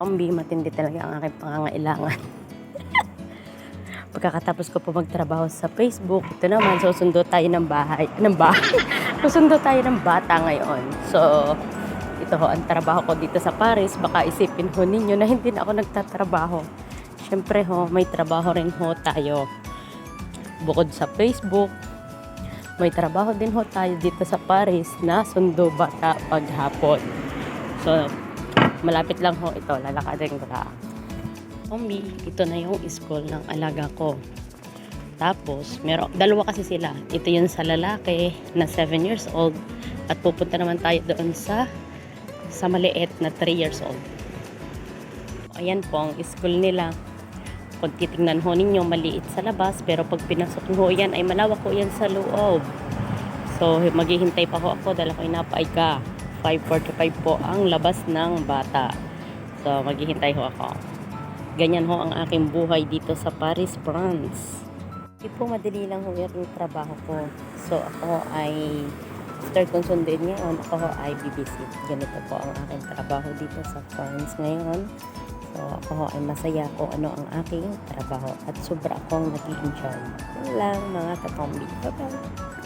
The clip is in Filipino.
Zombie, matindi talaga ang aking pangangailangan. Pagkakatapos ko po magtrabaho sa Facebook, ito naman, susundo tayo ng bahay, ng bahay. susundo tayo ng bata ngayon. So, ito ho ang trabaho ko dito sa Paris. Baka isipin ho ninyo na hindi na ako nagtatrabaho. Siyempre ho, may trabaho rin ho tayo. Bukod sa Facebook, may trabaho din ho tayo dito sa Paris na sundo bata paghapon. So, malapit lang ho ito. Lalakadin ko lang. Mommy, ito na yung school ng alaga ko. Tapos, meron, dalawa kasi sila. Ito yung sa lalaki na 7 years old. At pupunta naman tayo doon sa sa maliit na 3 years old. Ayan po ang school nila. Kung titingnan ho ninyo, maliit sa labas. Pero pag pinasok ho yan, ay malawak ho yan sa loob. So, maghihintay pa ho ako dahil ako'y napaika. 5.45 po ang labas ng bata. So, maghihintay ho ako. Ganyan ho ang aking buhay dito sa Paris, France. Hindi po madali lang ho yung trabaho ko. So, ako ay after kong sundin ngayon, ako ho ay bibisit. Ganito po ang aking trabaho dito sa France ngayon. So, ako ho ay masaya kung ano ang aking trabaho at sobra akong nag-enjoy. Yun lang mga katombi. Bye-bye!